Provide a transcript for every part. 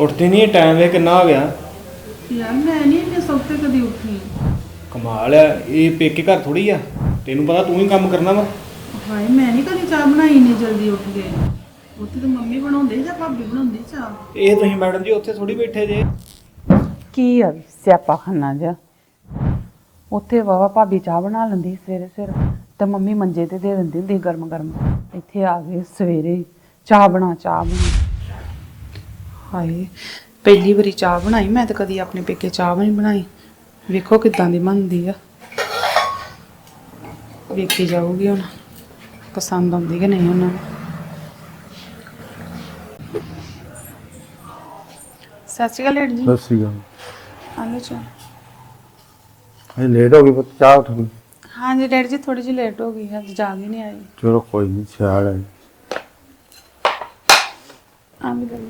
ਉੱਠਦੀ ਨਹੀਂ ਟਾਈਮ ਵੇ ਕਿੰਨਾ ਹੋ ਗਿਆ। ਯਾਰ ਮੈਂ ਨਹੀਂ ਇੰਨੇ ਸੌਤੇ ਕਦੀ ਉੱਠੀ। ਕਮਾਲ ਆ ਇਹ ਪੇਕੇ ਘਰ ਥੋੜੀ ਆ ਤੈਨੂੰ ਪਤਾ ਤੂੰ ਹੀ ਕੰਮ ਕਰਨਾ ਵਾ। ਹਾਏ ਮੈਂ ਨਹੀਂ ਕਦੀ ਚਾਹ ਬਣਾਈ ਇੰਨੀ ਜਲਦੀ ਉੱਠ ਕੇ। ਉੱਥੇ ਤਾਂ ਮੰਮੀ ਬਣਾਉਂਦੇ ਜਾਂ ਭਾਬੀ ਬਣਾਉਂਦੀ ਚਾਹ? ਇਹ ਤੁਸੀਂ ਮੈਡਮ ਜੀ ਉੱਥੇ ਥੋੜੀ ਬੈਠੇ ਜੇ। ਕੀ ਆ ਸਿਆਪਾ ਖਾਨਾ ਜਿਹਾ। ਉੱਥੇ ਵਾਵਾ ਭਾਬੀ ਚਾਹ ਬਣਾ ਲੈਂਦੀ ਸਵੇਰੇ ਸਵੇਰੇ ਤੇ ਮੰਮੀ ਮੰਜੇ ਤੇ ਦੇ ਦਿੰਦੀ ਹੁੰਦੀ ਗਰਮ ਗਰਮ ਇੱਥੇ ਆ ਗਏ ਸਵੇਰੇ ਹੀ, ਚਾਹ ਬਣਾ ਚਾਹ ਬਣਾ। ਹਾਏ ਪਹਿਲੀ ਵਾਰੀ ਚਾਹ ਬਣਾਈ ਮੈਂ ਤਾਂ ਕਦੀ ਆਪਣੇ ਪੇਕੇ ਚਾਹ ਵੀ ਨਹੀਂ ਬਣਾਈ। ਵੇਖੋ ਕਿਦਾਂ ਦੀ ਬਣਦੀ ਆ। ਵੇਖੀ ਜਾਊਗੀ ਹੁਣ ਪਸੰਦ ਆਉਂਦੀ ਕਿ ਨਹੀਂ ਉਹਨਾਂ ਨੂੰ। ਸਤਿ ਸ਼੍ਰੀ ਅਕਾਲ ਜੀ। ਸਤਿ ਸ੍ਰੀ ਅਕਾਲ। ਆਲੋ ਚਾਹ। ਹਜੇ ਲੇਟ ਹੋ ਗਈ ਪੁੱਤ ਚਾਹ ਉੱਠ ਗਈ। ਹਾਂਜੀ ਡੈਡੀ ਜੀ ਥੋੜੀ ਜਿਹੀ ਲੇਟ ਹੋ ਗਈ ਹੈ ਅੱਜ ਜਾਗ ਹੀ ਨਹੀਂ ਆਈ। ਚਲੋ ਕੋਈ ਨਹੀਂ ਸਿਆਲ ਹੈ। ਆ ਵੀ ਗੱਲ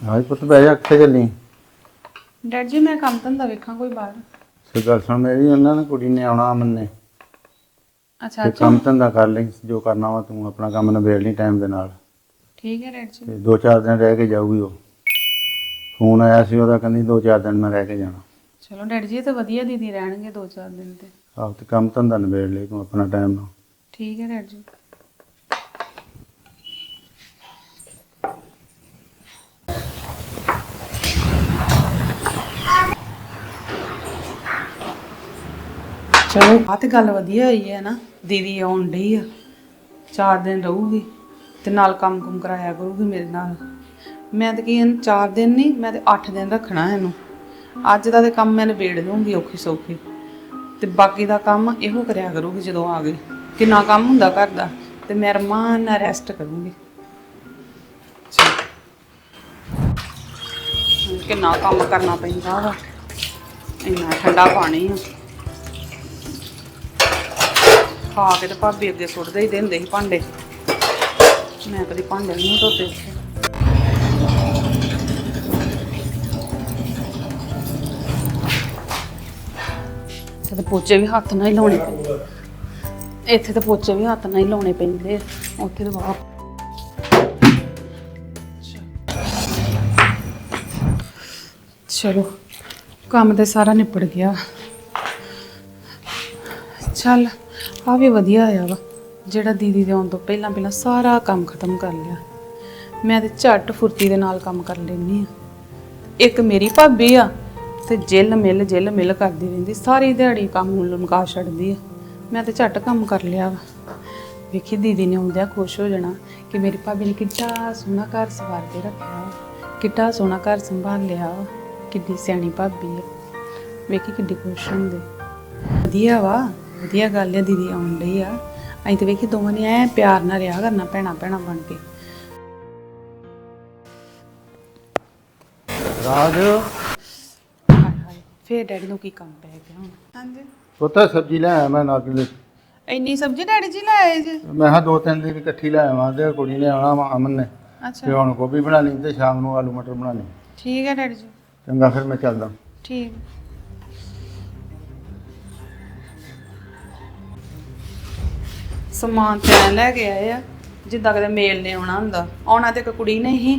ਹਾਂ ਪੁੱਤ ਬਹਿ ਜਾ ਕਿੱਥੇ ਚੱਲੀ? ਡੈਡੀ ਜੀ ਮੈਂ ਕੰਮ ਧੰਦਾ ਵੇਖਾਂ ਕੋਈ ਬਾਹਰ। ਸੇ ਗੱਲ ਸੁਣ ਮੇਰੀ ਉਹਨਾਂ ਨੇ ਕੁੜੀ ਨੇ ਆਉਣਾ ਅਮਨ ਨੇ। ਅੱਛਾ ਤੇ ਅੱਛਾ। ਕੰਮ ਧੰਦਾ ਕਰ ਲਈ ਜੋ ਕਰਨਾ ਵਾ ਤੂੰ ਆਪਣਾ ਕੰਮ ਨਿਬੇੜ ਲਈ ਟਾਈਮ ਦੇ ਨਾਲ। ਠੀਕ ਹੈ ਡੈਡੀ ਜੀ। ਤੇ ਦੋ ਚਾਰ ਦਿਨ ਰਹਿ ਕੇ ਜਾਊਗੀ ਉਹ। ਫੋਨ ਆਇਆ ਸੀ ਉਹਦਾ ਕਹਿੰਦੀ ਦੋ ਚਾਰ ਦਿਨ ਮੈਂ ਰਹਿ ਕੇ ਜਾਣਾ। ਚਲੋ ਡੈਡੀ ਜੀ ਇਹ ਤਾਂ ਵਧੀਆ ਦੀਦੀ ਰਹਿਣਗੇ ਦੋ ਚਾਰ ਦਿਨ ਤੇ। ਆਪ ਤੇ ਕੰਮ ਧੰਦਾ ਨਿਬੇੜ ਲਈ ਤੂੰ ਆਪਣਾ ਟਾਈਮ ਨਾਲ। ਠੀਕ ਹੈ ਡੈਡੀ ਜੀ। ਚਲੋ ਆ ਤੇ ਗੱਲ ਵਧੀਆ ਹੋਈ ਹੈ ਨਾ, ਦੀਦੀ ਆਉਣ ਡਈ ਆ, ਚਾਰ ਦਿਨ ਰਹੂਗੀ, ਤੇ ਨਾਲ ਕੰਮ ਕੁਮ ਕਰਾਇਆ ਕਰੂਗੀ ਮੇਰੇ ਨਾਲ। ਮੈਂ ਤਾਂ ਕੀ ਇਹਨੂੰ ਚਾਰ ਦਿਨ ਨਹੀਂ, ਮੈਂ ਤੇ 8 ਦਿਨ ਰੱਖਣਾ ਇਹਨੂੰ। ਅੱਜ ਦਾ ਤੇ ਕੰਮ ਮੈਂ ਨਿਬੇੜ ਲੂੰਗੀ ਔਖੀ ਸੌਖੀ। ਤੇ ਬਾਕੀ ਦਾ ਕੰਮ ਇਹੋ ਕਰਿਆ ਕਰੂਗੀ ਜਦੋਂ ਆ ਗਈ। ਕਿੰਨਾ ਕੰਮ ਹੁੰਦਾ ਘਰ ਦਾ, ਤੇ ਮੈਂ ਰਮਾਨ ਨਾਲ ਰੈਸਟ ਕਰੂੰਗੀ। ਕਿੰਨਾ ਕੰਮ ਕਰਨਾ ਪੈਂਦਾ ਵਾ। ਇੰਨਾ ਠੰਡਾ ਪਾਣੀ ਆ। ਖਾ ਕੇ ਤੇ ਭਾਬੀ ਅੱਗੇ ਸੁੱਟਦੇ ਹੀ ਦਿੰਦੇ ਸੀ ਭਾਂਡੇ। ਮੈਂ ਕਦੀ ਭਾਂਡੇ ਨਹੀਂ ਧੋਤੇ। ਇੱਥੇ ਤੇ ਪੋਚੇ ਵੀ ਹੱਥ ਨਾਲ ਹੀ ਲਾਉਣੇ ਪੈਂਦੇ। ਇੱਥੇ ਤੇ ਪੋਚੇ ਵੀ ਹੱਥ ਨਾਲ ਹੀ ਲਾਉਣੇ ਪੈਂਦੇ ਉੱਥੇ ਤੇ ਬਾਹਰ ਚਲੋ, ਕੰਮ ਤੇ ਸਾਰਾ ਨਿਪਟ ਗਿਆ। ਚੱਲ, ਆ ਵੀ ਵਧੀਆ ਆਇਆ ਵਾ। ਜਿਹੜਾ ਦੀਦੀ ਦੇ ਆਉਣ ਤੋਂ ਪਹਿਲਾਂ ਪਹਿਲਾਂ ਸਾਰਾ ਕੰਮ ਖਤਮ ਕਰ ਲਿਆ। ਮੈਂ ਤੇ ਝੱਟ ਫੁਰਤੀ ਦੇ ਨਾਲ ਕੰਮ ਕਰ ਲੈਂਦੀ ਆ ਇੱਕ ਮੇਰੀ ਭਾਬੀ ਆ ਤੇ ਜਿੱਲ ਮਿਲ ਜਿੱਲ ਮਿਲ ਕਰਦੀ ਰਹਿੰਦੀ। ਸਾਰੀ ਦਿਹਾੜੀ ਕੰਮ ਨੂੰ ਲਮਕਾ ਛੱਡਦੀ ਆ। ਮੈਂ ਤੇ ਝੱਟ ਕੰਮ ਕਰ ਲਿਆ ਵਾ। ਵੇਖੀ ਦੀਦੀ ਨੇ ਆਉਂਦਿਆਂ ਖੁਸ਼ ਹੋ ਜਾਣਾ ਕਿ ਮੇਰੀ ਭਾਬੀ ਨੇ ਕਿੱਡਾ ਸੋਹਣਾ ਘਰ ਸਵਾਰ ਕੇ ਰੱਖਿਆ ਵਾ, ਕਿੱਡਾ ਸੋਹਣਾ ਘਰ ਸੰਭਾਲ ਲਿਆ ਵਾ, ਕਿੱਡੀ ਸਿਆਣੀ ਭਾਬੀ ਆ। ਵੇਖੀ ਕਿੱਡੀ ਖੁਸ਼ ਹੁੰਦੀ। ਵਧੀਆ ਵਾ। ਵਧੀਆ ਗੱਲ ਆ ਦੀਦੀ ਆਉਣ ਲਈ ਆ। ਅਸੀਂ ਤੇ ਵੇਖੀ ਦੋਵਾਂ ਨੇ ਐ ਪਿਆਰ ਨਾਲ ਰਿਹਾ ਕਰਨਾ ਭੈਣਾ ਭੈਣਾ ਬਣ ਕੇ। ਰਾਜ ਫੇਰ ਡੈਡੀ ਨੂੰ ਕੀ ਕੰਮ ਪੈ ਗਿਆ ਹੁਣ? ਹਾਂਜੀ। ਪੁੱਤ ਸਬਜ਼ੀ ਲੈ ਆਇਆ ਮੈਂ ਨਾਲ ਲਈ ਇੰਨੀ ਸਬਜ਼ੀ ਡੈਡੀ ਜੀ ਲੈ ਆਏ ਜੀ? ਮੈਂ ਕਿਹਾ ਦੋ ਤਿੰਨ ਦਿਨ ਇਕੱਠੀ ਲੈ ਆਵਾਂ ਤੇ ਕੁੜੀ ਨੇ ਆਉਣਾ ਵਾ ਅਮਨ ਨੇ। ਤੇ ਅੱਛਾ ਹੁਣ ਗੋਭੀ ਬਣਾ ਲਈ ਤੇ ਸ਼ਾਮ ਨੂੰ ਆਲੂ ਮਟਰ ਬਣਾ ਲਈ ਠੀਕ ਹੈ ਡੈਡੀ ਜੀ। ਚੰਗਾ ਫਿਰ ਮੈਂ ਚੱਲਦਾ। ਠੀਕ। ਸਮਾਨ ਤੇ ਐਂ ਲੈ ਕੇ ਆਏ ਆ ਜਿੱਦਾਂ ਕਦੇ ਮੇਲ ਨੇ ਆਉਣਾ ਹੁੰਦਾ। ਆਉਣਾ ਤੇ ਇੱਕ ਕੁੜੀ ਨੇ ਹੀ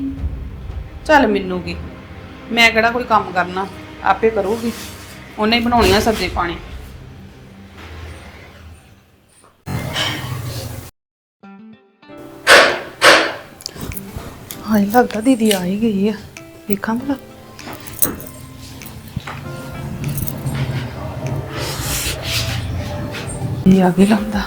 ਚੱਲ ਮੈਨੂੰ ਕੀ ਮੈਂ ਕਿਹੜਾ ਕੋਈ ਕੰਮ ਕਰਨਾ? ਆਪੇ ਕਰੂਗੀ। ਉਹਨੇ ਹੀ ਆ ਸਬਜ਼ੀ ਪਾਣੀ। ਹਾਏ, ਲੱਗਦਾ ਦੀਦੀ ਆ ਹੀ ਗਈ ਆ। ਵੇਖਾਂ ਭਲਾ। ਇਹ ਆ ਵੀ ਲੰਦਾ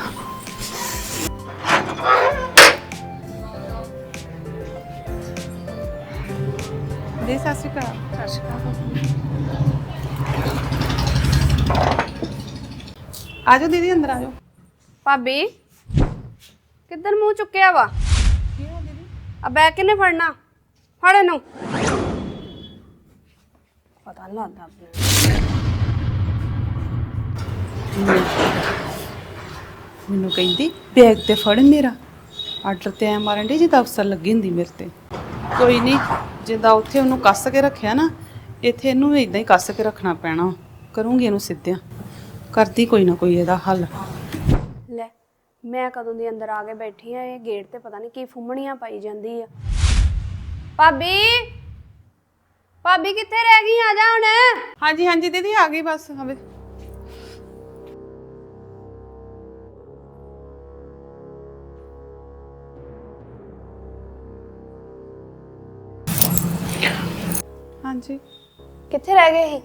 ਆਜੋ ਦੀਦੀ ਅੰਦਰ ਆਜੋ। ਭਾਬੀ ਕਿੱਧਰ ਮੂੰਹ ਚੁੱਕਿਆ ਵਾ? ਕੀ ਹੋ ਦੀਦੀ ਆ ਬੈਗ ਕਿਨੇ ਫੜਨਾ? ਫੜ ਇਹਨੂੰ। ਪਤਾ ਨੀ ਲੱਗਦਾ ਮੈਨੂੰ ਕਹਿੰਦੀ ਬੈਗ ਤੇ ਫੜ ਮੇਰਾ। ਆਰਡਰ ਤੇ ਐ ਮਾਰਨ ਦੀ ਜਿੱਦਾਂ ਅਫਸਰ ਲੱਗੀ ਹੁੰਦੀ ਮੇਰੇ ਤੇ। ਕੋਈ ਨਹੀਂ ਜਿੱਦਾਂ ਉੱਥੇ ਉਹਨੂੰ ਕੱਸ ਕੇ ਰੱਖਿਆ ਨਾ ਇੱਥੇ ਇਹਨੂੰ ਵੀ ਇਦਾਂ ਹੀ ਕੱਸ ਕੇ ਰੱਖਣਾ ਪੈਣਾ। ਕਰੂੰਗੀ ਇਹਨੂੰ ਸਿੱਧਿਆਂ। ਕਰਦੀ ਕੋਈ ਨਾ ਕੋਈ ਇਹਦਾ ਹੱਲ। ਮੈਂ ਕਦੋਂ ਦੀ ਅੰਦਰ ਆ ਕੇ ਬੈਠੀ ਆ ਇਹ ਗੇਟ ਤੇ ਪਤਾ ਨਹੀਂ ਕੀ ਫੁੰਮਣੀਆਂ ਪਾਈ ਜਾਂਦੀ ਆ। ਭਾਬੀ ਭਾਬੀ ਕਿੱਥੇ ਰਹਿ ਗਈ ਆ? ਜਾ ਹੁਣ। ਹਾਂਜੀ ਹਾਂਜੀ ਦੀਦੀ ਆ ਗਈ ਬਸ ਹਵੇ। ਹਾਂਜੀ। ਕਿੱਥੇ ਰਹਿ ਗਏ ਸੀ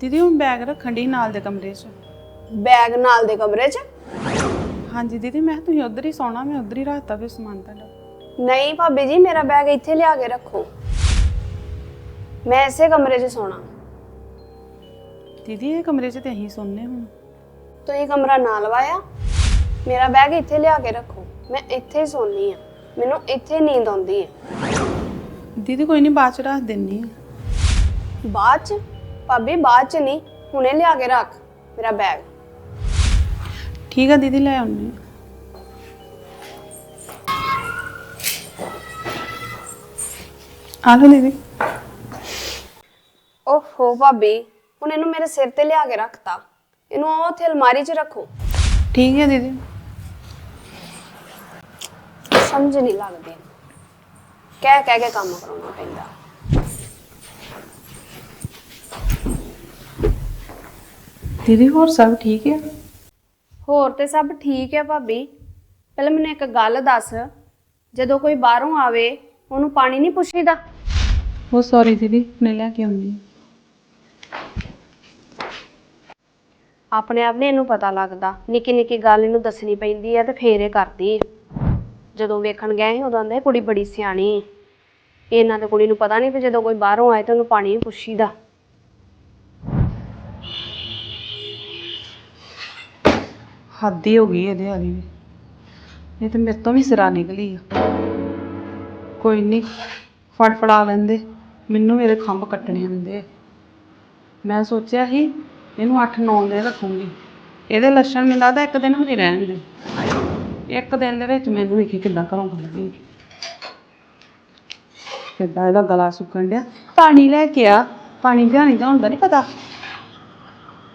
ਦੀਦੀ ਹੁਣ ਬੈਗ ਰੱਖਣ ਦੀ ਨਾਲ ਦੇ ਕਮਰੇ 'ਚ। ਬੈਗ ਨਾਲ ਦੇ ਕਮਰੇ 'ਚ? ਹਾਂਜੀ ਦੀਦੀ ਮੈਂ ਕਿਹਾ ਤੁਸੀਂ ਉਧਰ ਹੀ ਸੌਣਾ ਮੈਂ ਉਧਰ ਹੀ ਰੱਖਤਾ ਫਿਰ ਸਮਾਨ ਤੁਹਾਡਾ। ਨਹੀਂ ਭਾਬੀ ਜੀ ਮੇਰਾ ਬੈਗ ਇੱਥੇ ਲਿਆ ਕੇ ਰੱਖੋ। ਮੈਂ ਇਸੇ ਕਮਰੇ 'ਚ ਸੌਣਾ। ਦੀਦੀ ਇਹ ਕਮਰੇ 'ਚ ਤੇ ਅਸੀਂ ਸੌਂਦੇ ਹੁਣ ਤੁਸੀਂ ਕਮਰਾ ਨਾ ਲਵਾਇਆ ਮੇਰਾ ਬੈਗ ਇੱਥੇ ਲਿਆ ਕੇ ਰੱਖੋ। ਮੈਂ ਇੱਥੇ ਹੀ ਸੌਣੀ ਆ ਮੈਨੂੰ ਇੱਥੇ ਨੀਂਦ ਆਉਂਦੀ ਹੈ। ਦੀਦੀ ਕੋਈ ਨਹੀਂ ਬਾਅਦ 'ਚ ਰੱਖ ਦਿੰਨੀ ਆ ਬਾਅਦ 'ਚ? ਭਾਬੀ ਬਾਅਦ 'ਚ ਨਹੀਂ ਹੁਣੇ ਲਿਆ ਕੇ ਰੱਖ ਮੇਰਾ ਬੈਗ ਠੀਕ ਆ ਦੀਦੀ ਲੈ ਆਉਣੀ ਆ ਲਓ ਦੀਦੀ। ਓਹੋ ਭਾਬੀ ਹੁਣ ਇਹਨੂੰ ਮੇਰੇ ਸਿਰ ਤੇ ਲਿਆ ਕੇ ਰੱਖਤਾ। ਇਹਨੂੰ ਉਹ ਉੱਥੇ ਅਲਮਾਰੀ 'ਚ ਰੱਖੋ। ਠੀਕ ਹੈ ਦੀਦੀ। ਸਮਝ ਨਹੀਂ ਲੱਗਦੀ। ਕਹਿ ਕਹਿ ਕੇ ਕੰਮ ਕਰਾਉਣਾ ਪੈਂਦਾ। ਦੀਦੀ ਹੋਰ ਸਭ ਠੀਕ ਹੈ? ਹੋਰ ਤੇ ਸਭ ਠੀਕ ਹੈ ਭਾਬੀ। ਪਹਿਲਾਂ ਮੈਨੂੰ ਇੱਕ ਗੱਲ ਦੱਸ ਜਦੋਂ ਕੋਈ ਬਾਹਰੋਂ ਆਵੇ ਉਹਨੂੰ ਪਾਣੀ ਨਹੀਂ ਪੁੱਛੀਦਾ? ਉਹ ਸੌਰੀ ਦੀਦੀ ਮੈਂ ਲੈ ਕੇ ਆਉਂਦੀ ਆਪਣੇ ਆਪ ਨੇ ਇਹਨੂੰ ਪਤਾ ਲੱਗਦਾ। ਨਿੱਕੀ ਨਿੱਕੀ ਗੱਲ ਇਹਨੂੰ ਦੱਸਣੀ ਪੈਂਦੀ ਹੈ ਤੇ ਫੇਰ ਇਹ ਕਰਦੀ ਹੈ। ਜਦੋਂ ਵੇਖਣ ਗਏ ਸੀ ਉਦੋਂ ਆਂਦਾ ਕੁੜੀ ਬੜੀ ਸਿਆਣੀ। ਹੈ। ਇਹਨਾਂ ਤੇ ਕੁੜੀ ਨੂੰ ਪਤਾ ਨਹੀਂ ਤੇ ਜਦੋਂ ਕੋਈ ਬਾਹਰੋਂ ਆਏ ਤਾਂ ਉਹਨੂੰ ਪਾਣੀ ਨਹੀਂ ਪੁੱਛੀਦਾ। ਹੱਦ ਹੀ ਹੋ ਗਈ ਇਹਦੇ ਵਾਲੀ ਵੀ। ਇਹ ਤੇ ਮੇਰੇ ਤੋਂ ਵੀ ਸਿਰਾ ਨਿਕਲੀ ਆ। ਕੋਈ ਨਹੀਂ ਫੜ ਫੜਾ ਲੈਂਦੇ। ਮੈਨੂੰ ਮੇਰੇ ਖੰਭ ਕੱਟਣੇ ਹੁੰਦੇ ਮੈਂ ਸੋਚਿਆ ਸੀ ਇਹਨੂੰ 8-9 ਦਿਨ ਰੱਖੂੰਗੀ। ਇਹਦੇ ਲੱਛਣ ਮੈਨੂੰ ਲੱਗਦਾ ਇੱਕ ਦਿਨ ਵੀ ਨਹੀਂ ਰਹਿਣ ਦੇ। ਇੱਕ ਦਿਨ ਦੇ ਵਿੱਚ ਮੈਨੂੰ ਵੇਖੀ ਕਿੱਦਾਂ ਘਰੋਂ ਕੱਢੀ ਕਿੱਦਾਂ ਇਹਦਾ ਗਲਾ ਸੁੱਕਣ ਡਿਆ। ਪਾਣੀ ਲੈ ਕੇ ਆ। ਪਾਣੀ ਲਿਆਣੀ ਦਾ ਹੁੰਦਾ ਨਹੀਂ ਪਤਾ।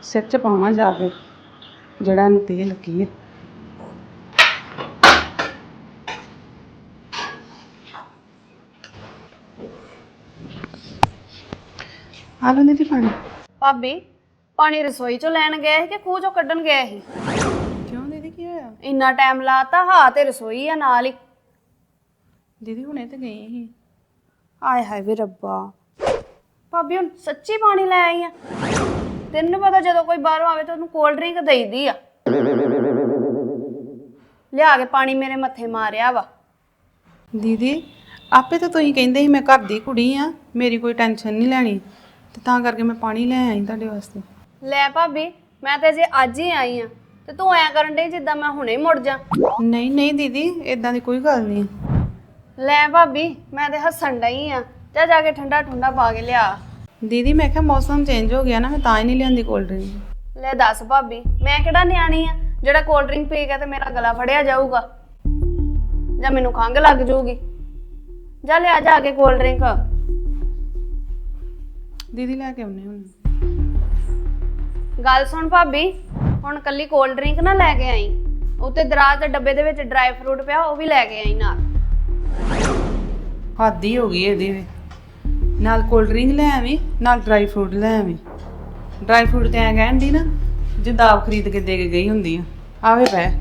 ਸਿਰ 'ਚ ਪਾਵਾਂ ਜਾ ਕੇ। ਜਿਹੜਾ ਇਹਨੂੰ ਤੇਲ ਲੱਗੀ ਹੈ ਆ ਲਓ ਦੀਦੀ ਪਾਣੀ। ਭਾਬੀ ਪਾਣੀ ਰਸੋਈ ਚੋਂ ਲੈਣ ਗਏ ਸੀ ਕਿ ਖੂਹ ਚੋਂ ਕੱਢਣ ਗਏ ਸੀ? ਕਿਉਂ ਦੀਦੀ ਕੀ ਹੋਇਆ? ਇੰਨਾ ਟਾਈਮ ਲਾਤਾ ਹਾਂ ਤੇ ਰਸੋਈ ਆ ਨਾਲ ਹੀ। ਦੀਦੀ ਹੁਣੇ ਤੇ ਗਈ ਸੀ। ਆਏ ਹਾਏ ਵੇ ਰੱਬਾ। ਭਾਬੀ ਹੁਣ ਸੱਚੀ ਪਾਣੀ ਲੈ ਆਈ ਆ? ਤੈਨੂੰ ਪਤਾ ਜਦੋਂ ਕੋਈ ਬਾਹਰੋਂ ਆਵੇ ਤਾਂ ਉਹਨੂੰ ਕੋਲਡ ਡਰਿੰਕ ਦੇਈਦੀ ਆ। ਲਿਆ ਕੇ ਪਾਣੀ ਮੇਰੇ ਮੱਥੇ ਮਾਰਿਆ ਵਾ। ਦੀਦੀ ਆਪੇ ਤਾਂ ਤੁਸੀਂ ਕਹਿੰਦੇ ਸੀ ਮੈਂ ਘਰ ਦੀ ਕੁੜੀ ਆ ਮੇਰੀ ਕੋਈ ਟੈਨਸ਼ਨ ਨਹੀਂ ਲੈਣੀ। ਤੇ ਤਾਂ ਕਰਕੇ ਮੈਂ ਪਾਣੀ ਲੈ ਆਈ ਤੁਹਾਡੇ ਵਾਸਤੇ। ਲੈ ਭਾਬੀ ਮੈਂ ਤੇ ਜੇ ਅੱਜ ਹੀ ਆਈ ਆ। ਤੇ ਤੂੰ ਐ ਕਰਨ ਡਈ ਜਿੱਦਾਂ ਮੈਂ ਹੁਣੇ ਹੀ ਮੁੜ ਜਾ ਨਹੀਂ ਨਹੀਂ ਦੀਦੀ ਇਦਾਂ ਦੀ ਕੋਈ ਗੱਲ ਨਹੀਂ। ਲੈ ਭਾਬੀ ਮੈਂ ਤੇ ਹੱਸਣ ਡਈ ਆ। ਜਾ ਜਾ ਕੇ ਠੰਡਾ ਠੰਡਾ ਪਾ ਕੇ ਲਿਆ। ਦੀਦੀ ਮੈਂ ਕਿਹਾ ਮੌਸਮ ਚੇਂਜ ਹੋ ਗਿਆ ਨਾ ਮੈਂ ਤਾਂ ਹੀ ਨਹੀਂ ਲਿਆਂਦੀ ਕੋਲਡ ਡਰਿੰਕ ਲੈ ਦੱਸ ਭਾਬੀ ਮੈਂ ਕਿਹੜਾ ਨਿਆਣੀ ਆ? ਜਿਹੜਾ ਕੋਲਡ ਡਰਿੰਕ ਪੀ ਕੇ ਤੇ ਮੇਰਾ ਗਲਾ ਫੜਿਆ ਜਾਊਗਾ। ਜਾਂ ਮੈਨੂੰ ਖੰਘ ਲੱਗ ਜਾਊਗੀ। ਜਾ ਲਿਆ ਜਾ ਕੇ ਕੋਲਡ ਡਰਿੰਕ ਦੀਦੀ ਲੈ ਕੇ ਆਉਨੇ ਹੁਣ ਗੱਲ ਸੁਣ ਭਾਬੀ ਹੁਣ ਕੱਲੀ ਕੋਲਡ ਡਰਿੰਕ ਨਾ ਲੈ ਕੇ ਆਈ। ਉੱਤੇ ਦਰਾਜ ਦੇ ਡੱਬੇ ਦੇ ਵਿੱਚ ਡਰਾਈ ਫਰੂਟ ਪਿਆ ਉਹ ਵੀ ਲੈ ਕੇ ਆਈ ਨਾਲ। ਹੱਦ ਹੀ ਹੋ ਗਈ ਇਹਦੀ ਵੀ। ਨਾਲ ਕੋਲਡ ਡਰਿੰਕ ਲੈ ਆਵੀਂ ਨਾਲ ਡਰਾਈ ਫਰੂਟ ਲੈ ਆਵੀਂ। ਡਰਾਈ ਫਰੂਟ ਤੇ ਐਂ ਕਹਿਣ ਦੀ ਨਾ ਜਿੱਦਾਂ ਆਪ ਖਰੀਦ ਕੇ ਦੇ ਕੇ ਗਈ ਹੁੰਦੀ ਆ। ਆਵੇ ਪੈ।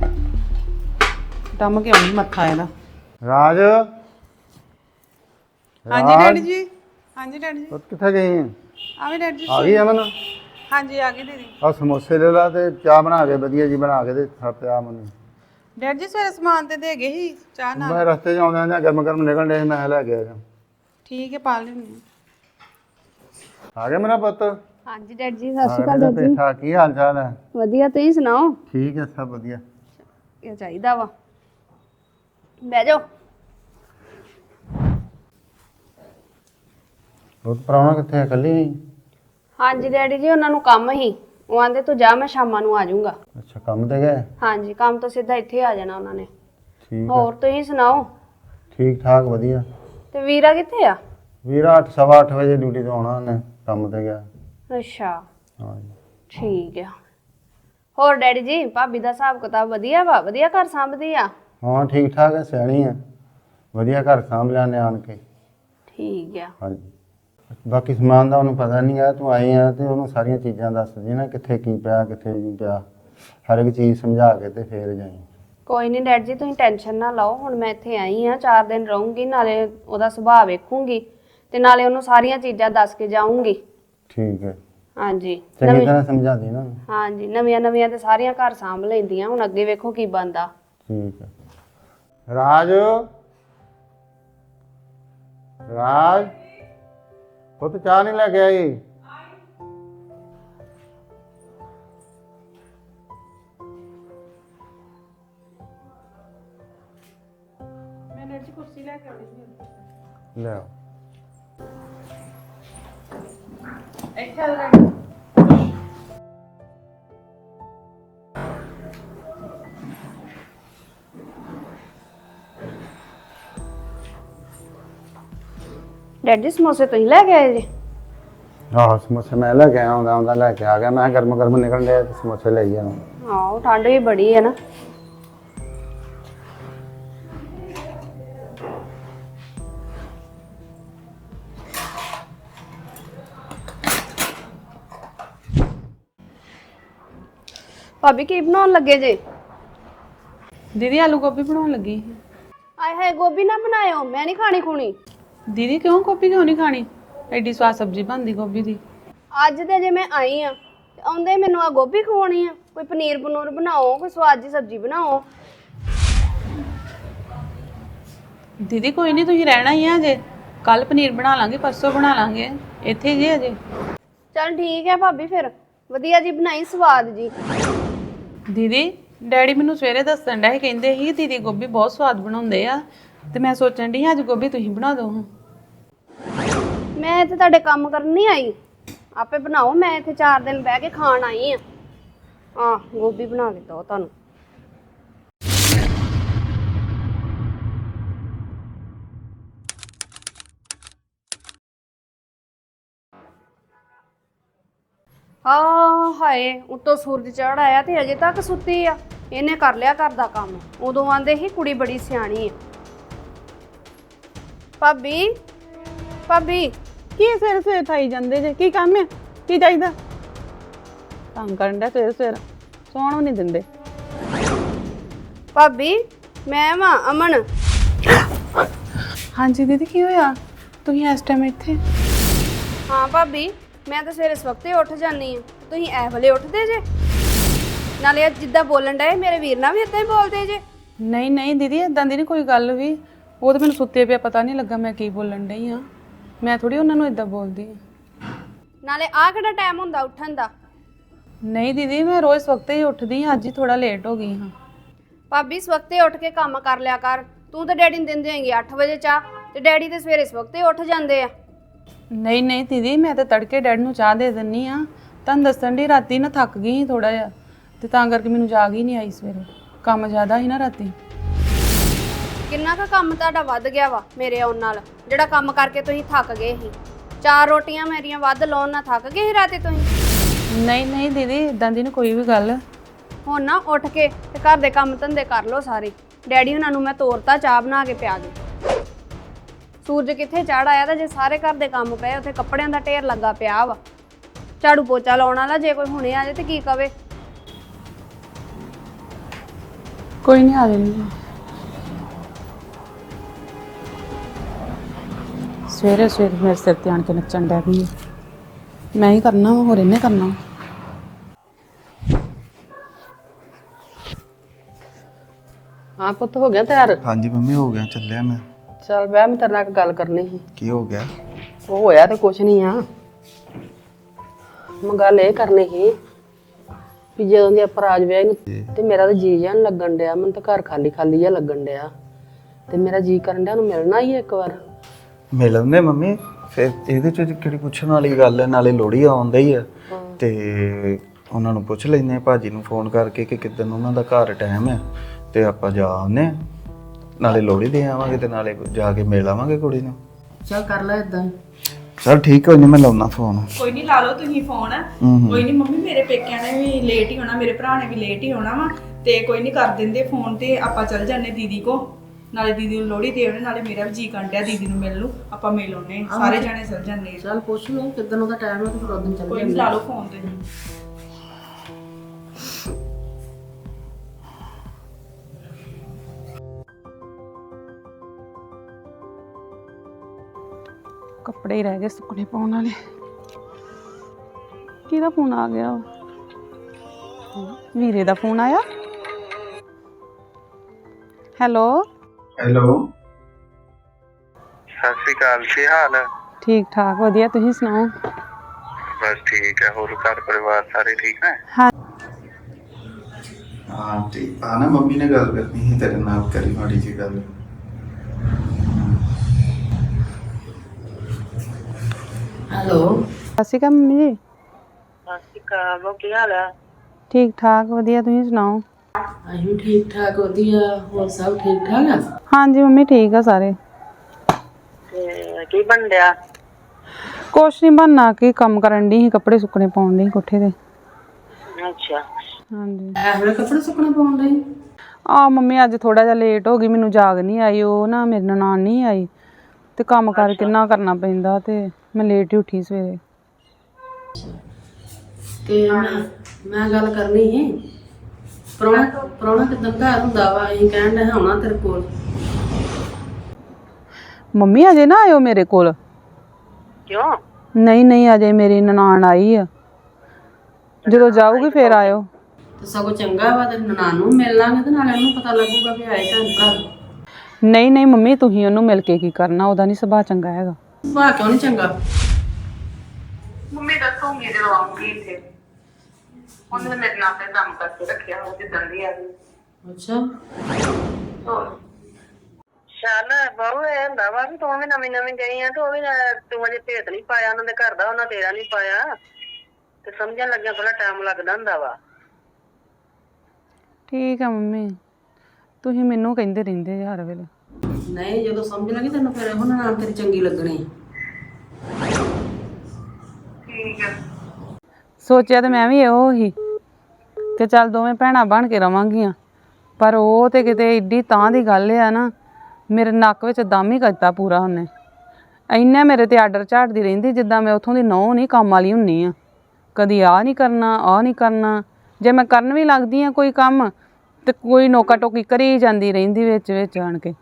ਟੰਮ ਕੇ ਆਉਣੀ ਮੱਥਾ ਇਹਦਾ? ਰਾਜ। ਹਾਂਜੀ ਡੈਡੀ ਜੀ? ਹਾਂਜੀ ਡੈਡੀ ਜੀ? ਉਹ ਕਿੱਥੇ ਗਈ? ਆਵੇ ਡੈਡੀ ਜੀ ਆ ਗਈ ਅਮਨ? ਹਾਂਜੀ ਆ ਗਏ ਦੀਦੀ। ਆ ਸਮੋਸੇ ਲੈ ਲਾ ਤੇ ਚਾਹ ਬਣਾ ਕੇ ਵਧੀਆ ਜੀ ਬਣਾ ਕੇ ਤੇ ਖਾ ਪਿਆ ਮੈਨੂੰ ਡੈਡੀ ਜੀ ਸਵੇਰੇ ਸਮਾਨ ਤੇ ਦੇ ਗਏ ਸੀ ਚਾਹ ਨਾਲ। ਮੈਂ ਰਸਤੇ 'ਚ ਆਉਂਦਿਆਂ ਜਾਂ ਗਰਮ ਗਰਮ ਨਿਕਲਣ ਦੇ ਮੈਂ ਲੈ ਗਿਆ ਜਾਂ ਠੀਕ ਹੈ ਪਾ ਲੈਣੀ ਆ ਗਿਆ ਮੇਰਾ ਪੁੱਤ? ਹਾਂਜੀ ਡੈਡ ਜੀ ਆ ਗਿਆ ਠੀਕ ਠਾਕ ਕੀ ਹਾਲ ਚਾਲ ਹੈ? ਵਧੀਆ ਤੁਸੀਂ ਸੁਣਾਓ? ਠੀਕ ਹੈ ਸਭ ਵਧੀਆ। ਇਹ ਚਾਹੀਦਾ ਵਾ। ਬਹਿ ਜਾਓ। ਉਹ ਪ੍ਰਾਹੁਣਾ ਕਿੱਥੇ ਹੈ ਇਕੱਲੀ ਨਹੀਂ ਹਾਂਜੀ ਡੈਡੀ ਜੀ ਉਹਨਾਂ ਨੂੰ ਕੰਮ ਹੀ ਉਹ ਆਂਦੇ ਤੂੰ ਜਾ ਮੈਂ ਸ਼ਾਮਾਂ ਨੂੰ ਆ ਜਾਊਂਗਾ। ਅੱਛਾ ਕੰਮ ਤੇ ਗਏ? ਹਾਂਜੀ ਕੰਮ ਤੋਂ ਸਿੱਧਾ ਇੱਥੇ ਆ ਜਾਣਾ ਉਹਨਾਂ ਨੇ। ਠੀਕ ਹੈ। ਹੋਰ ਤੁਸੀਂ ਸੁਣਾਓ? ਠੀਕ ਠਾਕ ਵਧੀਆ। ਤੇ ਵੀਰਾ ਕਿੱਥੇ ਆ? ਵੀਰਾ 8 ਸਵਾ ਅੱਠ ਵਜੇ ਡਿਊਟੀ ਤੋਂ ਆਉਣਾ ਉਹਨੇ ਕੰਮ ਤੇ ਗਿਆ। ਅੱਛਾ। ਹਾਂਜੀ। ਠੀਕ ਆ। ਹੋਰ ਡੈਡੀ ਜੀ ਭਾਬੀ ਦਾ ਹਿਸਾਬ ਕਿਤਾਬ ਵਧੀਆ ਵਾ? ਵਧੀਆ ਘਰ ਸੰਭਦੀ ਆ? ਹਾਂ ਠੀਕ ਠਾਕ ਹੈ ਸਿਆਣੀ ਹੈ ਵਧੀਆ ਘਰ ਸਾਂਭ ਲਿਆ ਆਣ ਕੇ। ਠੀਕ ਆ। ਹਾਂਜੀ। ਬਾਕੀ ਸਮਾਨ ਦਾ ਉਹਨੂੰ ਪਤਾ ਨਹੀਂ ਆ ਤੂੰ ਆਈ ਆ ਤੇ ਉਹਨੂੰ ਸਾਰੀਆਂ ਚੀਜ਼ਾਂ ਦੱਸ ਦੇ ਨਾ ਕਿੱਥੇ ਕੀ ਪਿਆ ਕਿੱਥੇ ਨਹੀਂ ਪਿਆ। ਹਰ ਇੱਕ ਚੀਜ਼ ਸਮਝਾ ਕੇ ਤੇ ਫੇਰ ਜਾਈ। ਕੋਈ ਨਹੀਂ ਡੈਡ ਜੀ ਤੁਸੀਂ ਟੈਨਸ਼ਨ ਨਾ ਲਓ ਹੁਣ ਮੈਂ ਇੱਥੇ ਆਈ ਆ 4 ਦਿਨ ਰਹੂੰਗੀ ਨਾਲੇ ਉਹਦਾ ਸੁਭਾਅ ਵੇਖੂੰਗੀ ਤੇ ਨਾਲੇ ਉਹਨੂੰ ਸਾਰੀਆਂ ਚੀਜ਼ਾਂ ਦੱਸ ਕੇ ਜਾਊਂਗੀ। ਠੀਕ ਹੈ। ਹਾਂਜੀ। ਚੰਗੀ ਨਵੀਂ ਤਰ੍ਹਾਂ ਸਮਝਾ ਦੇ ਨਾ। ਹਾਂਜੀ ਨਵੀਆਂ ਨਵੀਆਂ ਤੇ ਸਾਰੀਆਂ ਘਰ ਸੰਭ ਲੈਂਦੀਆਂ ਹੁਣ ਅੱਗੇ ਵੇਖੋ ਕੀ ਬੰਦਾ ਠੀਕ ਹੈ। ਰਾਜ। ਰਾਜ। ਪੁੱਤ ਚਾਹ ਨਹੀਂ ਲੈ ਕੇ ਆਈ? ਆਉਣੀ ਲੈ ਆਓ। ਇੱਥੇ ਆ ਜਾ ਡੈਡ ਜੀ ਸਮੋਸੇ ਤੁਸੀਂ ਲੈ ਕੇ ਆਏ ਜੀ ਆਹੋ ਸਮੋਸੇ ਮੈਂ ਲੈ ਕੇ ਆਇਆ ਆਉਂਦਾ ਆਉਂਦਾ ਲੈ ਕੇ ਆ ਗਿਆ ਮੈਂ ਕਿਹਾ ਗਰਮ ਗਰਮ ਨਿਕਲਣ ਦੇ ਸਮੋਸੇ ਲੈ ਗਿਆ ਆਹੋ ਠੰਡ ਵੀ ਬੜੀ ਹੈ ਨਾ ਭਾਬੀ ਕੀ ਬਣਾਉਣ ਲੱਗੇ ਜੇ? ਦੀਦੀ ਆਲੂ ਗੋਭੀ ਬਣਾਉਣ ਲੱਗੀ ਆਏ ਹਾਏ ਗੋਭੀ ਨਾ ਬਣਾਇਓ ਮੈਂ ਨਹੀਂ ਖਾਣੀ ਖੂਣੀ। ਦੀਦੀ ਕਿਉਂ ਗੋਭੀ ਕਿਉਂ ਨਹੀਂ ਖਾਣੀ? ਐਡੀ ਸਵਾਦ ਸਬਜ਼ੀ ਬਣਦੀ ਗੋਭੀ ਦੀ। ਅੱਜ ਤੇ ਜੇ ਮੈਂ ਆਈ ਆ ਆਉਂਦੇ ਮੈਨੂੰ ਆ ਗੋਭੀ ਖਵਾਉਣੀ ਆ। ਕੋਈ ਪਨੀਰ ਪਨੂਰ ਬਣਾਓ ਕੋਈ ਸਵਾਦ ਜੀ ਸਬਜ਼ੀ ਬਣਾਓ। ਦੀਦੀ ਕੋਈ ਨਹੀਂ ਤੁਸੀਂ ਰਹਿਣਾ ਹੀ ਆ ਅਜੇ ਕੱਲ ਪਨੀਰ ਬਣਾ ਲਾਂਗੇ ਪਰਸੋਂ ਬਣਾ ਲਾਂਗੇ। ਇੱਥੇ ਜੀ ਅਜੇ ਚਲ ਠੀਕ ਹੈ ਭਾਬੀ ਫਿਰ। ਵਧੀਆ ਜੀ ਬਣਾਈ ਸਵਾਦ ਜੀ। ਦੀਦੀ, ਡੈਡੀ ਮੈਨੂੰ ਸਵੇਰੇ ਦੱਸਣ ਡਏ ਕਹਿੰਦੇ ਸੀ ਦੀਦੀ ਗੋਭੀ ਬਹੁਤ ਸਵਾਦ ਬਣਾਉਂਦੇ ਆ। ਤੇ ਮੈਂ ਸੋਚਣ ਡਈ ਅੱਜ ਗੋਭੀ ਤੁਸੀਂ ਬਣਾ ਦਿਓ ਮੈਂ ਇੱਥੇ ਤੁਹਾਡੇ ਕੰਮ ਕਰਨ ਨਹੀਂ ਆਈ। ਆਪੇ ਬਣਾਓ, ਮੈਂ ਇੱਥੇ 4 ਦਿਨ ਬਹਿ ਕੇ ਖਾਣ ਆਈ ਆ। ਆ ਗੋਭੀ ਬਣਾ ਕੇ ਦੋ ਤੁਹਾਨੂੰ। ਆ ਹਾਏ ਉੱਤੋਂ ਸੂਰਜ ਚੜ ਆਇਆ ਤੇ ਅਜੇ ਤੱਕ ਸੁੱਤੀ ਆ। ਇਹਨੇ ਕਰ ਲਿਆ ਘਰ ਦਾ ਕੰਮ। ਉਦੋਂ ਆਂਦੇ ਸੀ ਕੁੜੀ ਬੜੀ ਸਿਆਣੀ ਆ। ਭਾਬੀ ਭਾਬੀ ਕੀ ਸਵੇਰੇ ਸਵੇਰੇ ਥਾਈ ਜਾਂਦੇ ਜੇ? ਕੀ ਕੰਮ ਹੈ ਕੀ ਚਾਹੀਦਾ? ਤੰਗ ਕਰਨ ਦਾ ਸਵੇਰੇ ਸਵੇਰੇ। ਸੌਣ ਵੀ ਨਹੀਂ ਦਿੰਦੇ। ਭਾਬੀ ਮੈਂ ਵਾਂ ਅਮਨ। ਹਾਂਜੀ ਦੀਦੀ ਕੀ ਹੋਇਆ? ਤੁਸੀਂ ਇਸ ਟਾਈਮ ਇੱਥੇ? ਹਾਂ ਭਾਬੀ ਮੈਂ ਤਾਂ ਸਵੇਰੇ ਸਵਖਤੇ ਉੱਠ ਜਾਂਦੀ ਆ। ਤੁਸੀਂ ਐ ਵੇਲੇ ਉੱਠਦੇ ਜੇ? ਨਾਲੇ ਅੱਜ ਜਿੱਦਾਂ ਬੋਲਣ ਡਏ ਮੇਰੇ ਵੀਰ ਨਾਲ ਵੀ ਇਦਾਂ ਹੀ ਬੋਲਦੇ ਜੇ। ਨਹੀਂ ਨਹੀਂ ਦੀਦੀ ਇਦਾਂ ਦੀ ਨਹੀਂ ਕੋਈ ਗੱਲ ਵੀ। ਉਹ ਤਾਂ ਮੈਨੂੰ ਸੁੱਤੇ ਪਿਆ ਪਤਾ ਨਹੀਂ ਲੱਗਾ ਮੈਂ ਕੀ ਬੋਲਣ ਡਈ ਆ ਮੈਂ ਥੋੜੀ ਉਹਨਾਂ ਨੂੰ ਇਦਾਂ ਬੋਲਦੀ ਆ ਨਾਲੇ ਆਹ ਕਿਹੜਾ ਟਾਈਮ ਹੁੰਦਾ ਉੱਠਣ ਦਾ? ਨਹੀਂ ਦੀਦੀ ਮੈਂ ਰੋਜ਼ ਵਕਤ ਹੀ ਉੱਠਦੀ ਹਾਂ ਅੱਜ ਹੀ ਥੋੜਾ ਲੇਟ ਹੋ ਗਈ ਹਾਂ। ਭਾਬੀ ਸਵਖਤੇ ਉੱਠ ਕੇ ਕੰਮ ਕਰ ਲਿਆ ਕਰ। ਤੂੰ ਤਾਂ ਡੈਡੀ ਨੂੰ ਦਿੰਦੇ ਹੈਗੀ 8 ਵਜੇ ਚਾਹ ਤੇ ਡੈਡੀ ਤੇ ਸਵੇਰੇ ਸਵਖਤੇ ਉੱਠ ਜਾਂਦੇ ਆ। ਨਹੀਂ ਨਹੀਂ ਦੀਦੀ ਮੈਂ ਤਾਂ ਤੜਕੇ ਡੈਡ ਨੂੰ ਚਾਹ ਦੇ ਦਿੰਨੀ ਆ ਤੁਹਾਨੂੰ ਦੱਸਣ ਦੀ ਰਾਤੀ ਨਾ ਥੱਕ ਗਈ ਥੋੜਾ ਜਿਹਾ ਤੇ ਤਾਂ ਕਰਕੇ ਮੈਨੂੰ ਜਾਗ ਹੀ ਨਹੀਂ ਆਈ ਸਵੇਰੇ। ਕੰਮ ਜ਼ਿਆਦਾ ਸੀ ਨਾ ਰਾਤੀ। ਕਿੰਨਾ ਕੁ ਕੰਮ ਤੁਹਾਡਾ ਵੱਧ ਗਿਆ ਵਾ ਮੇਰੇ ਆਉਣ ਨਾਲ? ਜਿਹੜਾ ਕੰਮ ਕਰਕੇ ਤੁਸੀਂ ਥੱਕ ਗਏ ਸੀ। ਚਾਰ ਰੋਟੀਆਂ ਮੇਰੀਆਂ ਵੱਧ ਲਾਉਣ ਨਾਲ ਥੱਕ ਗਏ ਸੀ ਰਾਤੇ ਤੁਸੀਂ? ਨਹੀਂ ਨਹੀਂ ਦੀਦੀ ਇਦਾਂ ਦੀ ਕੋਈ ਵੀ ਗੱਲ। ਹੁਣ ਨਾ ਉੱਠ ਕੇ ਤੇ ਘਰ ਦੇ ਕੰਮ ਧੰਦੇ ਕਰ ਲਓ ਸਾਰੇ। ਡੈਡੀ ਹੁਣਾਂ ਨੂੰ ਮੈਂ ਤੋਰਤਾ ਚਾਹ ਬਣਾ ਕੇ ਪਿਆ ਦੇ ਸੂਰਜ ਕਿੱਥੇ ਚੜ ਆਇਆ ਤਾਂ ਜੇ ਸਾਰੇ ਘਰ ਦੇ ਕੰਮ ਪਏ ਉੱਥੇ ਕੱਪੜਿਆਂ ਦਾ ਢੇਰ ਲੱਗਾ ਪਿਆ ਵਾ। ਝਾੜੂ ਪੋਚਾ ਲਾਉਣ ਵਾਲਾ ਜੇ ਕੋਈ ਹੁਣੇ ਆ ਜਾਏ ਤੇ ਕੀ ਕਵੇ? ਕੋਈ ਨਹੀਂ ਆ ਜਾਣੀ ਸਵੇਰੇ ਸਵੇਰੇ ਮੇਰੇ ਸਿਰ ਤੇ ਆਣ ਕੇ ਨੱਚਣ ਡੈ ਪਈ ਹੈ। ਮੈਂ ਹੀ ਕਰਨਾ ਵਾ ਹੋਰ ਇਹਨੇ ਕਰਨਾ ਵਾ। ਹਾਂ ਪੁੱਤ ਹੋ ਗਿਆ ਤਿਆਰ? ਹਾਂਜੀ ਮੰਮੀ ਹੋ ਗਿਆ ਚੱਲਿਆ ਮੈਂ। ਚੱਲ ਬਹਿ ਮੈਂ ਤੇਰੇ ਨਾਲ ਇੱਕ ਗੱਲ ਕਰਨੀ ਸੀ। ਕੀ ਹੋ ਗਿਆ? ਉਹ ਹੋਇਆ ਤੇ ਕੁਛ ਨਹੀਂ ਆ। ਮੈਂ ਗੱਲ ਇਹ ਕਰਨੀ ਸੀ ਵੀ ਜਦੋਂ ਦੀ ਆਪਾਂ ਰਾਜ ਵਿਆਹ ਨੂੰ ਤੇ ਮੇਰਾ ਤਾਂ ਜੀ ਜਾਨ ਲੱਗਣ ਡਿਆ ਮੈਨੂੰ ਤਾਂ ਘਰ ਖਾਲੀ ਖਾਲੀ ਜਿਹਾ ਲੱਗਣ ਡਿਆ। ਤੇ ਮੇਰਾ ਜੀ ਕਰਨ ਡਿਆ ਉਹਨੂੰ ਮਿਲਣਾ ਹੀ ਇੱਕ ਵਾਰ। ਮਿਲਣਦੇ ਮੰਮੀ ਫਿਰ ਇਹਦੇ ਚ ਕਿਹੜੀ ਪੁੱਛਣ ਵਾਲੀ ਗੱਲ ਹੈ ਨਾਲੇ ਲੋੜੀ ਆਉਂਦਾ ਹੀ। ਆ ਤੇ ਉਹਨਾਂ ਨੂੰ ਪੁੱਛ ਲੈਨੇ ਭਾਜੀ ਨੂੰ ਫੋਨ ਕਰਕੇ ਕਿ ਕਿਦਾਂ ਉਹਨਾਂ ਦਾ ਘਰ ਟਾਈਮ ਹੈ ਤੇ ਆਪਾਂ ਜਾ ਆਉਂਦੇ ਆ। ਨਾਲੇ ਲੋੜੀ ਦੇ ਆਵਾਂਗੇ ਤੇ ਨਾਲੇ ਜਾ ਕੇ ਮਿਲ ਆਵਾਂਗੇ ਕੁੜੀ ਨੂੰ। ਚੱਲ ਕਰ ਲੈ ਇਦਾਂ ਚਲ ਠੀਕ ਹੋ ਨਹੀਂ ਮੈਂ ਲਾਉਣਾ ਫੋਨ ਕੋਈ ਨਹੀਂ ਲਾ ਲਓ ਤੁਸੀਂ ਫੋਨ ਕੋਈ ਨਹੀਂ ਮੰਮੀ ਮੇਰੇ ਪੇਕਿਆਂ ਨੇ ਵੀ ਲੇਟ ਹੀ ਹੋਣਾ ਮੇਰੇ ਭਰਾ ਨੇ ਵੀ ਲੇਟ ਹੀ ਹੋਣਾ ਵਾ। ਤੇ ਕੋਈ ਨਹੀਂ ਕਰ ਦਿੰਦੇ ਫੋਨ ਤੇ ਆਪਾਂ ਚੱਲ ਜਾਂਦੇ ਦੀਦੀ ਕੋ। ਨਾਲੇ ਦੀਦੀ ਨੂੰ ਲੋਹੜੀ ਦੇ ਆਉਣੇ ਨਾਲੇ ਮੇਰਾ ਵੀ ਜੀ ਕੰਟਿਆ ਦੀਦੀ ਨੂੰ ਮਿਲ ਲੂ ਆਪਾਂ ਮਿਲ ਆਉਨੇ ਆਂ। ਸਾਰੇ ਜਾਣੇ ਚੱਲ ਜਾਂਦੇ। ਚੱਲ ਪੁੱਛ ਲਓ ਕਿਦਾਂ ਉਹਦਾ ਟਾਈਮ ਹੈ ਤੇ ਫਿਰ ਉਦੋਂ ਚੱਲ ਕੋਈ ਨਹੀਂ ਲਾ ਲਓ ਫੋਨ ਤੇ ਕੱਪੜੇ ਹੀ ਰਹਿ ਗਏ ਸੁੱਕਣੇ ਪਾਉਣ ਵਾਲੇ। ਕਿਹਦਾ ਫੋਨ ਆ ਗਿਆ? ਵੀਰੇ ਦਾ ਫੋਨ ਆਇਆ? ਹੈਲੋ? ਹੈਲੋ। ਸਤਿ ਸ਼੍ਰੀ ਅਕਾਲ ਕੀ ਹਾਲ? ਹੈ ਠੀਕ ਠਾਕ ਵਧੀਆ ਤੁਸੀਂ ਸੁਣਾਓ? ਬਸ ਠੀਕ ਹੈ ਹੋਰ ਘਰ ਪਰਿਵਾਰ ਸਾਰੇ ਠੀਕ ਹੈ ਹਾਂ। ਹਾਂ ਠੀਕ। ਆ ਨਾ ਮੰਮੀ ਨੇ ਗੱਲ ਕਰਨੀ ਸੀ ਤੇਰੇ ਨਾਲ ਕਰੀ ਮਾੜੀ ਜੀ ਗੱਲ। ਹੈਲੋ। ਸਤਿ ਸ਼੍ਰੀ ਅਕਾਲ ਮੰਮੀ ਜੀ। ਸਤਿ ਸ਼੍ਰੀ ਅਕਾਲ ਕੀ ਹਾਲ ਹੈ ਠੀਕ ਠਾਕ ਵਧੀਆ ਤੁਸੀਂ ਸੁਣਾਓ? ਅਸੀਂ ਵੀ ਠੀਕ ਠਾਕ ਵਧੀਆ ਹੋਰ ਸਭ ਠੀਕ ਠਾਕ ਆ? ਹਾਂਜੀ ਮੰਮੀ ਠੀਕ ਆ ਸਾਰੇ। ਤੇ ਕੀ ਬਣ ਰਿਹਾ? ਕੁਛ ਨਹੀਂ ਬਣਨਾ ਕੀ ਕੰਮ ਕਰਨ ਦੀ ਸੀ ਕੱਪੜੇ ਸੁੱਕਣੇ ਪਾਉਣ ਦੀ ਕੋਠੇ ਤੇ। ਅੱਛਾ। ਹਾਂਜੀ। ਇਹ ਵੇਲੇ ਕੱਪੜੇ ਸੁੱਕਣੇ ਪਾਉਣ ਲਈ ਆ ਮੰਮੀ ਅੱਜ ਥੋੜਾ ਜਿਹਾ ਲੇਟ ਹੋ ਗਈ ਮੈਨੂੰ ਜਾਗ ਨਹੀਂ ਆਈ ਉਹ ਨਾ ਮੇਰੇ ਨਨਾਣ ਨਹੀਂ ਆਈ। ਤੇ ਕੰਮ ਕਰ ਕਿੰਨਾ ਕਰਨਾ ਪੈਂਦਾ ਤੇ ਮੈਂ ਲੇਟ ਹੀ ਉੱਠੀ ਸਵੇਰੇ। ਤੇ ਮੈਂ ਮੈਂ ਗੱਲ ਕਰਨੀ ਸੀ। ਪ੍ਰਾਹੁਣਾ ਪ੍ਰਾਹੁਣਾ ਕਿਦਾਂ ਘਰ ਹੁੰਦਾ ਵਾ? ਅਸੀਂ ਕਹਿਣ ਦੇ ਹੋਣਾ ਤੇਰੇ ਕੋਲ। ਮੰਮੀ ਅਜੇ ਨਾ ਆਇਓ ਮੇਰੇ ਕੋਲ। ਕਿਉਂ? ਨਹੀਂ ਨਹੀਂ ਅਜੇ ਮੇਰੀ ਨਨਾਣ ਆਈ ਆ। ਜਦੋਂ ਜਾਊਗੀ ਫੇਰ ਆਇਓ। ਤੇ ਸਗੋਂ ਚੰਗਾ ਵਾ ਤੇ ਨਨਾਣ ਨੂੰ ਮਿਲ ਲਾਂਗੇ ਤੇ ਨਾਲੇ ਉਹਨੂੰ ਪਤਾ ਲੱਗੂਗਾ ਵੀ ਆਏ ਭਰਾ ਨਹੀਂ ਨਹੀਂ ਮੰਮੀ ਤੁਸੀਂ ਉਹਨੂੰ ਮਿਲ ਕੇ ਕੀ ਕਰਨਾ? ਉਹਦਾ ਨਹੀਂ ਸੁਭਾਅ ਚੰਗਾ ਹੈਗਾ। ਸੁਭਾਅ ਕਿਉਂ ਨਹੀਂ ਚੰਗਾ? ਮੰਮੀ ਦੱਸੂਗੀ ਜਦੋਂ ਆਉਂਗੀ ਇੱਥੇ। ਉਹਨੇ ਤਾਂ ਮੇਰੇ ਨਾਲ ਤੇ ਕੰਮ ਕਰਕੇ ਰੱਖਿਆ ਉਹ ਜਿੱਦਾਂ ਦੀ ਆ ਗਈ। ਅੱਛਾ। ਹੋਰ? ਚੱਲ ਬਹੁ ਇਹ ਹੁੰਦਾ ਵਾ ਤੂੰ ਵੀ ਨਵੀਂ ਨਵੀਂ ਗਈ ਆ ਤੇ ਉਹ ਵੀ ਨਾ- ਤੂੰ ਅਜੇ ਭੇਤ ਨਹੀਂ ਪਾਇਆ ਉਹਨਾਂ ਦੇ ਘਰ ਦਾ ਉਹਨਾਂ ਤੇਰਾ ਨਹੀਂ ਪਾਇਆ। ਤੇ ਸਮਝਣ ਲੱਗਿਆ ਥੋੜਾ ਟਾਈਮ ਲੱਗਦਾ ਹੁੰਦਾ ਵਾ। ਠੀਕ ਆ ਮੰਮੀ। ਤੁਸੀਂ ਮੈਨੂੰ ਕਹਿੰਦੇ ਰਹਿੰਦੇ ਜੇ ਹਰ ਵੇਲੇ। ਨਹੀਂ ਜਦੋਂ ਸਮਝ ਲੱਗੀ ਤੈਨੂੰ ਫਿਰ ਉਹ ਨਨਾਣ ਤੇਰੀ ਚੰਗੀ ਲੱਗਣੀ। ਠੀਕ ਹੈ ਸੋਚਿਆ ਤੇ ਮੈਂ ਵੀ ਇਹੋ ਹੀ ਕਿ ਚੱਲ ਦੋਵੇਂ ਭੈਣਾਂ ਬਣ ਕੇ ਰਵਾਂਗੀਆਂ। ਪਰ ਉਹ ਤੇ ਕਿਤੇ ਏਡੀ ਤਾਂ ਦੀ ਗੱਲ ਆ ਨਾ ਮੇਰੇ ਨੱਕ ਵਿੱਚ ਦਮ ਹੀ ਕੱਜਤਾ ਪੂਰਾ ਉਹਨੇ। ਇੰਨੇ ਮੇਰੇ ਤੇ ਆਰਡਰ ਝਾੜਦੀ ਰਹਿੰਦੀ ਜਿੱਦਾਂ ਮੈਂ ਉਥੋਂ ਦੀ ਨੌ ਨਹੀਂ ਕੰਮ ਵਾਲੀ ਹੁੰਨੀ ਆ। ਕਦੀ ਆ ਨਹੀਂ ਕਰਨਾ ਆ ਨਹੀਂ ਕਰਨਾ। ਜੇ ਮੈਂ ਕਰਨ ਵੀ ਲੱਗਦੀ ਆ ਕੋਈ ਕੰਮ ਤੇ ਕੋਈ ਨੋਕਾ ਟੋਕੀ ਕਰੀ ਜਾਂਦੀ ਰਹਿੰਦੀ ਵਿੱਚ ਵਿੱਚ ਆਣ ਕੇ।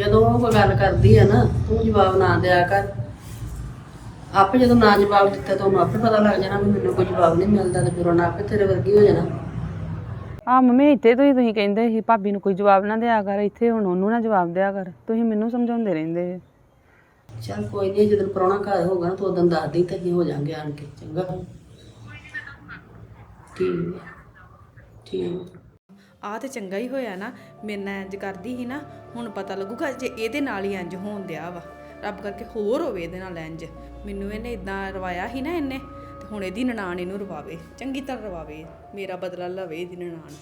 ਜਦੋਂ ਉਹ ਕੋਈ ਗੱਲ ਕਰਦੀ ਆ ਨਾ ਤੂੰ ਜਵਾਬ ਨਾ ਦਿਆ ਕਰ। ਆਪੇ ਜਦੋਂ ਨਾ ਜਵਾਬ ਦਿੱਤਾ ਤਾਂ ਉਹਨੂੰ ਆਪੇ ਪਤਾ ਲੱਗ ਜਾਣਾ ਵੀ ਮੈਨੂੰ ਕੋਈ ਜਵਾਬ ਨਹੀਂ ਮਿਲਦਾ ਤੇ ਫਿਰ ਉਹਨੇ ਆਪੇ ਤੇਰੇ ਵਰਗੀ ਹੋ ਜਾਣਾ। ਆ ਮੰਮੀ ਇੱਥੇ ਤੁਸੀਂ ਤੁਸੀਂ ਕਹਿੰਦੇ ਸੀ ਭਾਬੀ ਨੂੰ ਕੋਈ ਜਵਾਬ ਨਾ ਦਿਆ ਕਰ ਇੱਥੇ ਹੁਣ ਉਹਨੂੰ ਨਾ ਜਵਾਬ ਦਿਆ ਕਰ। ਤੁਸੀਂ ਮੈਨੂੰ ਸਮਝਾਉਂਦੇ ਰਹਿੰਦੇ ਜੇ। ਚੱਲ ਕੋਈ ਨਹੀਂ ਜਦੋਂ ਪ੍ਰਾਹੁਣਾ ਘਰ ਹੋਗਾ ਨਾ ਤੂੰ ਉਦੋਂ ਦੱਸ ਦੇ ਤੇ ਅਸੀਂ ਹੋ ਜਾਾਂਗੇ ਆਣ ਕੇ ਚੰਗਾ? ਠੀਕ। ਠੀਕ ਆ ਤੇ ਚੰਗਾ ਹੀ ਹੋਇਆ ਨਾ, ਮੇਰੇ ਨਾਲ ਇੰਜ ਕਰਦੀ ਸੀ ਨਾ, ਹੁਣ ਪਤਾ ਲੱਗੂਗਾ ਜੇ ਇਹਦੇ ਨਾਲ ਹੀ ਇੰਜ ਹੋਣ ਦਿਆ ਵਾ। ਰੱਬ ਕਰਕੇ ਹੋਰ ਹੋਵੇ ਇਹਦੇ ਨਾਲ ਇੰਜ ਮੈਨੂੰ ਇਹਨੇ ਇਦਾਂ ਰਵਾਇਆ ਸੀ ਨਾ ਇਹਨੇ, ਤੇ ਹੁਣ ਇਹਦੀ ਨਨਾਣ ਇਹਨੂੰ ਰਵਾਵੇ। ਚੰਗੀ ਤਰ੍ਹਾਂ ਰਵਾਵੇ, ਮੇਰਾ ਬਦਲਾ ਲਵੇ ਇਹਦੀ ਨਨਾਣ।